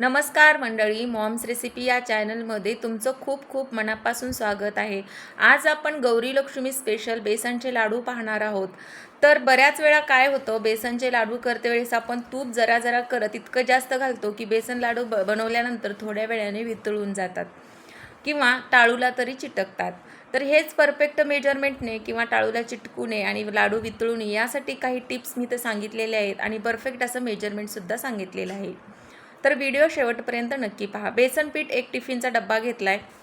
नमस्कार मंडळी moms recipe या चॅनलमध्ये तुमचं खूप खूप मनापासून स्वागत आहे. आज आपण गौरी लक्ष्मी स्पेशल बेसनचे लाडू पाहणार आहोत. तर बऱ्याच वेळा काय होतं बेसनचे लाडू करते वेळेस आपण तूप जरा जरा करत इतकं जास्त घालतो की बेसन लाडू ब बनवल्यानंतर थोड्या वेळाने वितळून जातात. किंवा टाळूला तरी चिटकतात. तर हेच परफेक्ट मेजरमेंटने किंवा टाळूला चिटकू नये आणि लाडू वितळू नये यासाठी काही टिप्स मी तर सांगितलेले आहेत आणि परफेक्ट असं मेजरमेंटसुद्धा सांगितलेलं आहे. तर व्हिडिओ शेवटपर्यंत नक्की पहा. बेसन पीठ एक टिफिनचा डब्बा घेतला आहे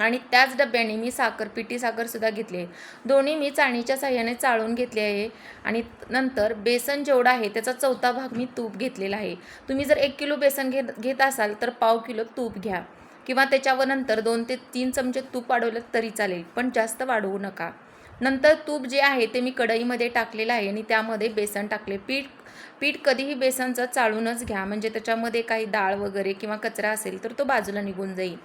आणि त्याच डब्याने मी साखर पिठी साखरसुद्धा घेतली आहे. दोन्ही मी चाळणीच्या साह्याने चाळून घेतले आहे. आणि नंतर बेसन जेवढं आहे त्याचा चौथा भाग मी तूप घेतलेला आहे. तुम्ही जर एक किलो बेसन घेत घेत असाल तर पाव किलो तूप घ्या. किंवा त्याच्यावर नंतर दोन ते तीन चमचे तूप वाढवलं तरी चालेल पण जास्त वाढवू नका. नंतर तूप जे आहे ते मी कढईमध्ये टाकलेलं आहे आणि त्यामध्ये बेसन टाकले. पीठ पीठ कधीही बेसनचं चाळूनच घ्या. म्हणजे त्याच्यामध्ये काही डाळ वगैरे किंवा कचरा असेल तर तो बाजूला निघून जाईल.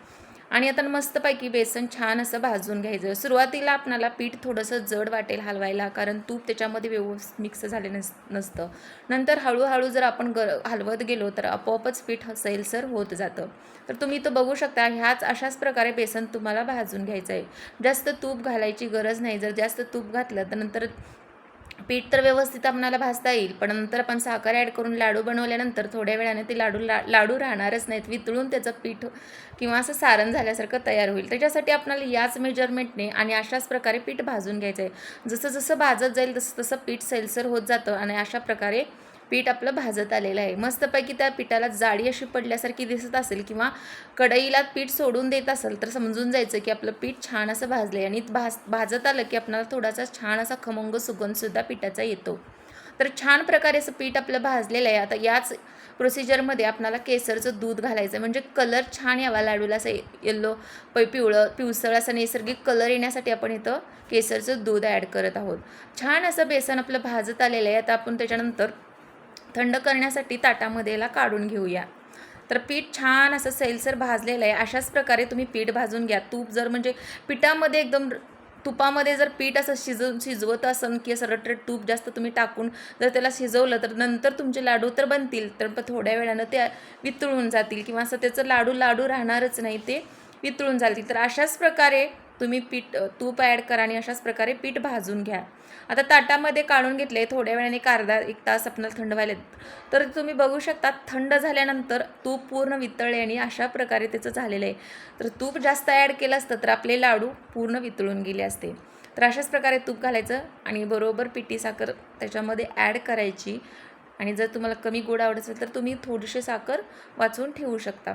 आणि आता मस्तपैकी बेसन छान असं भाजून घ्यायचं. सुरुवातीला आपणाला पीठ थोडंसं जड वाटेल हलवायला कारण तूप त्याच्यामध्ये व्यवस्थित मिक्स झाले नस नसतं. नंतर हळूहळू जर आपण ग हलवत गेलो तर आपोआपच पीठ सैलसर होत जातं. तर तुम्ही तो बघू शकता ह्याच अशाच प्रकारे बेसन तुम्हाला भाजून घ्यायचं आहे जास्त तूप घालायची गरज नाही. जर जास्त तूप घातलं तर नंतर पीठ तर व्यवस्थित आपणाला भाजता येईल पण नंतर आपण साखर ॲड करून लाडू बनवल्यानंतर थोड्या वेळाने ते लाडू ला लाडू राहणारच नाहीत. वितळून त्याचं पीठ किंवा असं सारण झाल्यासारखं तयार होईल. त्याच्यासाठी आपल्याला याच मेजरमेंटने आणि अशाच प्रकारे पीठ भाजून घ्यायचं आहे जसं जसं भाजत जाईल तसं तसं पीठ सैलसर होत जातं आणि अशा प्रकारे पीठ आपलं भाजत आलेलं आहे. मस्तपैकी त्या पिठाला जाडी अशी पडल्यासारखी दिसत असेल किंवा कढईला पीठ सोडून देत असेल तर समजून जायचं की आपलं पीठ छान असं भाजलं आहे आणि भाज भाजत आलं की आपणाला थोडासा छान असा खमंग सुगंधसुद्धा पिठाचा येतो. तर छान प्रकारे असं पीठ आपलं भाजलेलं आहे. आता याच प्रोसिजरमध्ये आपणाला केसरचं दूध घालायचं म्हणजे कलर छान यावा लाडूला असं येल्लो पै पिवळं पिवसळ असं नैसर्गिक कलर येण्यासाठी आपण इथं केसरचं दूध ॲड करत आहोत. छान असं बेसन आपलं भाजत आलेलं आहे. आता आपण त्याच्यानंतर थंड करण्यासाठी ताटामध्ये याला काढून घेऊया. तर पीठ छान असं सैलसर भाजलेलं आहे. अशाच प्रकारे तुम्ही पीठ भाजून घ्या. तूप जर म्हणजे पिठामध्ये एकदम तुपामध्ये जर पीठ असं शिजवून शिजवत असन की असं रटरट तूप जास्त तुम्ही टाकून जर त्याला शिजवलं तर नंतर तुमचे लाडू तर बनतील. तर थोड्या वेळानं ते वितळून जातील किंवा असं त्याचं लाडू लाडू राहणारच नाही ते वितळून जातील. तर अशाच प्रकारे तुम्ही पीठ तूप ॲड करा आणि अशाच प्रकारे पीठ भाजून घ्या. आता ताटामध्ये काढून घेतले थोड्या वेळाने एक अर्धा एक तास आपल्याला थंड व्हायला तर तुम्ही बघू शकता थंड झाल्यानंतर तूप पूर्ण वितळले आणि अशा प्रकारे त्याचं झालेलं आहे. तर तूप जास्त ॲड केलं असतं तर आपले लाडू पूर्ण वितळून गेले असते. तर अशाच प्रकारे तूप घालायचं आणि बरोबर पिठी साखर त्याच्यामध्ये ॲड करायची. आणि जर तुम्हाला कमी गोड आवडत असेल तर तुम्ही थोडीशी साखर वाचून ठेवू शकता.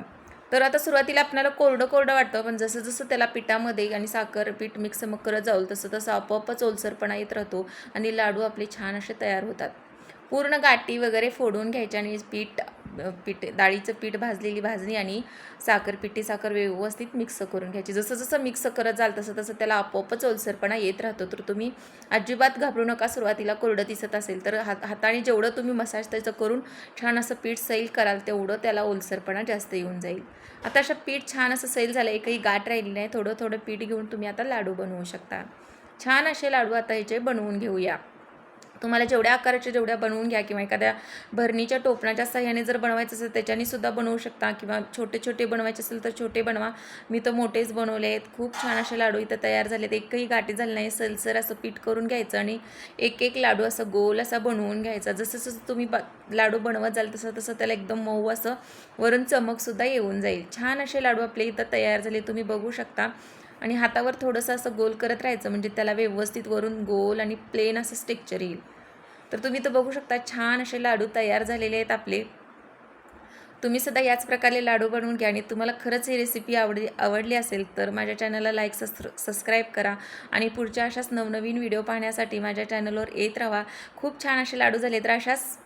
तर आता सुरुवातीला आपल्याला कोरडं कोरडं वाटतं पण जसं जसं त्याला पिठामध्ये आणि साखर पीठ मिक्स मग करत जाऊ तसं तसं आपोआपच ओलसरपणा येत राहतो आणि लाडू आपले छान असे तयार होतात. पूर्ण गाठी वगैरे फोडून घ्यायच्या आणि पीठ पीठ डाळीचं पीठ भाजलेली भाजणी आणि साखर पिठी साखर व्यवस्थित मिक्स करून घ्यायची. जसं जसं मिक्स करत जाल तसं तसं त्याला आपोआपच ओलसरपणा येत राहतो. तर तुम्ही अजिबात घाबरू नका. सुरुवातीला कोरडं दिसत असेल तर हात हाताने जेवढं तुम्ही मसाज त्याचं करून छान असं पीठ सैल कराल तेवढं त्याला ओलसरपणा जास्त येऊन जाईल. आता अशा पीठ छान असं सैल झालं एकही गाठ राहिली नाही. थोडं थोडं पीठ घेऊन तुम्ही आता लाडू बनवू शकता. छान असे लाडू आता ह्याचे बनवून घेऊया. तुम्हाला जेवढ्या आकाराच्या जेवढ्या बनवून घ्या किंवा एखाद्या भरणीच्या टोपणाच्या सहाय्याने जर बनवायचं असेल त्याच्याने सुद्धा बनवू शकता. किंवा छोटे छोटे बनवायचे असेल तर छोटे बनवा. मी तर मोठेच बनवले आहेत खूप छान असे लाडू इथं तयार झालेत. एकही गाठी झाली नाही. सलसर असं पीठ करून घ्यायचं आणि एक एक लाडू असं गोल असा बनवून घ्यायचा. जसं जसं तुम्ही ब लाडू बनवत जाल तसं तसं त्याला एकदम मऊ असं वरून चमकसुद्धा येऊन जाईल. छान असे लाडू आपले इथं तयार झाले. तुम्ही बघू शकता. आणि हातावर थोडंसं असं गोल करत राहायचं म्हणजे त्याला व्यवस्थित वरून गोल आणि प्लेन असं स्ट्रेक्चर येईल. तर तुम्ही तर बघू शकता छान असे लाडू तयार झालेले आहेत आपले. तुम्ही सुद्धा याच प्रकारे लाडू बनवून घ्या आणि तुम्हाला खरंच ही रेसिपी आवडली आवडली असेल तर माझ्या चॅनलला लाईक सस्र सबस्क्राईब करा आणि पुढच्या अशाच नवनवीन व्हिडिओ पाहण्यासाठी माझ्या चॅनलवर येत राहा. खूप छान असे लाडू झाले तर अशाच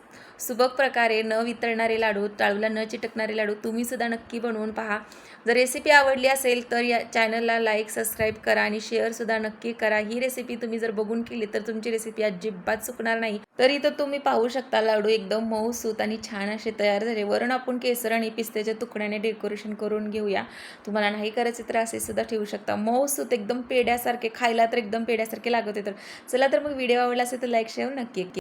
सुबक प्रकारे न वितळणारे लाडू टाळूला न चिटकणारे लाडू तुम्हीसुद्धा नक्की बनवून पहा. जर रेसिपी आवडली असेल तर या चॅनलला लाईक सबस्क्राईब करा आणि शेअरसुद्धा नक्की करा. ही रेसिपी तुम्ही जर बघून केली तर तुमची रेसिपी अजिबात चुकणार नाही. तरी तर तुम्ही पाहू शकता लाडू एकदम मऊ सूत आणि छान असे तयार झाले. वरून आपण केसर आणि पिस्त्याच्या तुकड्याने डेकोरेशन करून घेऊया. तुम्हाला नाही करायचे तर असे सुद्धा ठेवू शकता. मऊ सूत एकदम पेड्यासारखे खायला तर एकदम पेड्यासारखे लागत तर. चला तर मग व्हिडिओ आवडला असेल तर लाईक शेअर नक्की